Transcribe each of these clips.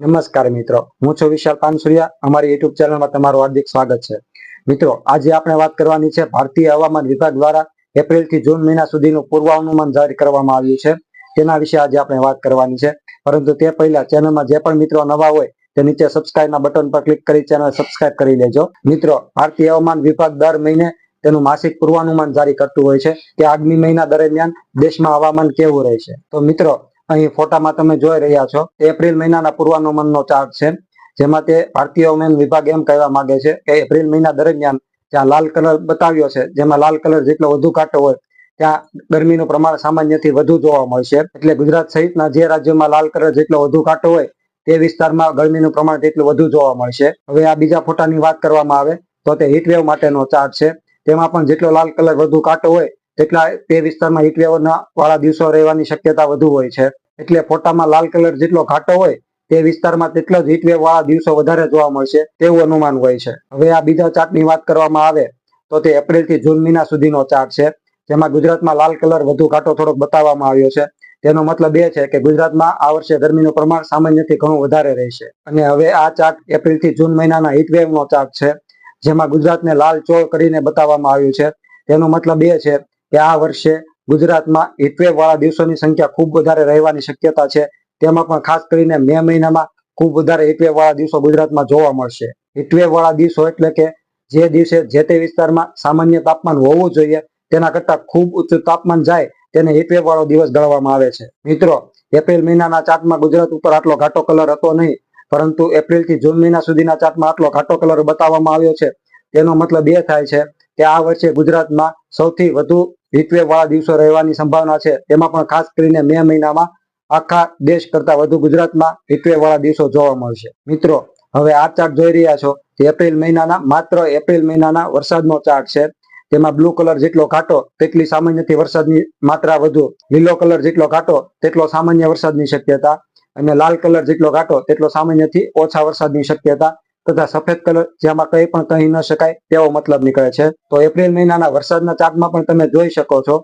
નમસ્કાર મિત્રો, હું છું વિશાલ પાનસુરિયા. અમારી યુટ્યુબ ચેનલમાં તમારું હાર્દિક સ્વાગત છે. મિત્રો, આજે આપણે વાત કરવાની છે ભારતીય હવામાન વિભાગ દ્વારા એપ્રિલથી જૂન મહિના સુધીનું પૂર્વાનુમાન જાહેર કરવામાં આવ્યું છે. તેના વિશે આજે આપણે વાત કરવાની છે. પરંતુ તે પહેલા ચેનલમાં જે પણ મિત્રો નવા હોય, તે નીચે સબસ્ક્રાઇબના બટન પર ક્લિક કરી ચેનલ સબસ્ક્રાઇબ કરી લેજો. મિત્રો, ભારતીય હવામાન વિભાગ દર મહિને તેનું માસિક પૂર્વાનુમાન જારી કરતું હોય છે. કે આગામી મહિના દરમિયાન દેશમાં હવામાન કેવું રહેશે? તો મિત્રો અહીં ફોટામાં તમે જોઈ રહ્યા છો, એપ્રિલ મહિનાના પૂર્વાનુમાનનો ચાર્ટ છે. જેમાં તે ભારતીય હવામાન વિભાગ એમ કહેવા માંગે છે કે એપ્રિલ મહિના દરમિયાન જ્યાં લાલ કલર બતાવ્યો છે, જેમાં લાલ કલર જેટલો વધુ કાંટો હોય, ત્યાં ગરમીનું પ્રમાણ સામાન્યથી વધુ જોવા મળશે એટલે ગુજરાત સહિતના જે રાજ્યોમાં લાલ કલર જેટલો વધુ કાંટો હોય, તે વિસ્તારમાં ગરમીનું પ્રમાણ તેટલું વધુ જોવા મળશે હવે આ બીજા ફોટાની વાત કરવામાં આવે, તો તે હીટવેવ માટેનો ચાર્ટ છે. તેમાં પણ જેટલો લાલ કલર વધુ કાંટો હોય, તેટલા તે વિસ્તારમાં હીટવેવના વાળા દિવસો રહેવાની શક્યતા વધુ હોય છે. એટલે ફોટામાં લાલ કલર જેટલો ઘાટો હોય તે વિસ્તારમાં તેટલો જ હીટવેવ વાળા દિવસો વધારે જોવા મળશે તેવું અનુમાન હોય છે. હવે આ બીજા ચાર્ટની વાત કરવામાં આવે તો તે એપ્રિલથી જૂન મહિના સુધીનો ચાર્ટ છે. જેમાં ગુજરાતમાં લાલ કલર વધુ ઘાટો થોડોક બતાવવામાં આવ્યો છે. તેનો મતલબ એ છે કે ગુજરાતમાં આ વર્ષે ગરમીનું પ્રમાણ સામાન્યથી ઘણું વધારે રહેશે. અને હવે આ ચાર્ટ એપ્રિલથી જૂન મહિનાના હીટવેવનો ચાર્ટ છે. જેમાં ગુજરાતને લાલ ચોળ કરીને બતાવવામાં આવ્યું છે. તેનો મતલબ એ છે કે આ વર્ષે ગુજરાતમાં હીટવેવ વાળા દિવસોની સંખ્યા ખૂબ વધારે રહેવાની શક્યતા છે. તેમાં પણ ખાસ કરીને મે મહિનામાં ખૂબ વધારે હીટવેવ વાળા દિવસો ગુજરાતમાં જોવા મળશે. હીટવેવ વાળા દિવસો એટલે કે જે દિવસે જે તે વિસ્તારમાં સામાન્ય તાપમાન હોવું જોઈએ, તેના કરતા ખૂબ ઊંચું તાપમાન જાય, તેને હીટવેવ વાળો દિવસ ગણવામાં આવે છે. મિત્રો, એપ્રિલ મહિનાના ચાર્ટમાં ગુજરાત ઉપર આટલો ઘાટો કલર હતો નહીં, પરંતુ એપ્રિલથી જૂન મહિના સુધીના ચાર્ટમાં આટલો ઘાટો કલર બતાવવામાં આવ્યો છે. તેનો મતલબ એ થાય છે કે આ વર્ષે ગુજરાતમાં સૌથી વધુ હીટવેવ વાળા દિવસો રહેવાની સંભાવના છે. તેમાં પણ ખાસ કરીને મે મહિનામાં આખા દેશ કરતા વધુ ગુજરાતમાં હીટવેવ વાળા દિવસો જોવા મળશે. મિત્રો, હવે આ ચાર્ટ જોઈ રહ્યા છો. તે એપ્રિલ મહિનાના, માત્ર એપ્રિલ મહિનાના વરસાદનો ચાર્ટ છે. તેમાં બ્લુ કલર જેટલો ઘાટો, તેટલી સામાન્યથી વરસાદની માત્રા વધુ. લીલો કલર જેટલો ઘાટો, તેટલો સામાન્ય વરસાદની શક્યતા. અને લાલ કલર જેટલો ઘાટો, તેટલો સામાન્યથી ઓછા વરસાદની શક્યતા. તથા સફેદ કલર જેમાં કંઈ પણ કહી ન શકાય તેવો મતલબ નીકળે છે. તો એપ્રિલ મહિનાના વરસાદના ચાર્ટમાં પણ તમે જોઈ શકો છો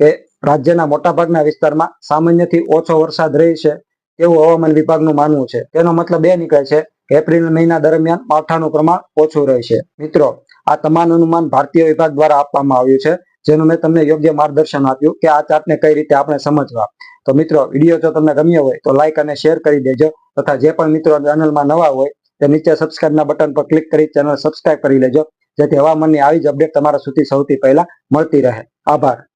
કે રાજ્યના મોટાભાગના વિસ્તારમાં સામાન્યથી ઓછો વરસાદ રહેશે એવું હવામાન વિભાગનું માનવું છે. તેનો મતલબ એ નીકળે છે કે એપ્રિલ મહિના દરમિયાન માવઠાનું પ્રમાણ ઓછું રહેશે મિત્રો, આ તમામ અનુમાન ભારતીય વિભાગ દ્વારા આપવામાં આવ્યું છે, જેનું મેં તમને યોગ્ય માર્ગદર્શન આપ્યું કે આ ચાર્ટને કઈ રીતે આપણે સમજવા. તો મિત્રો, વીડિયો જો તમને ગમ્યો હોય તો લાઇક અને શેર કરી દેજો તથા જે પણ મિત્રો ચેનલમાં નવા હોય તે નીચે સબસ્ક્રાઇબના બટન પર ક્લિક કરી ચેનલ સબસ્ક્રાઇબ કરી લેજો. જેથી હવામાનની આવી જ અપડેટ તમારા સુધી સૌથી પહેલા મળતી રહે. આભાર.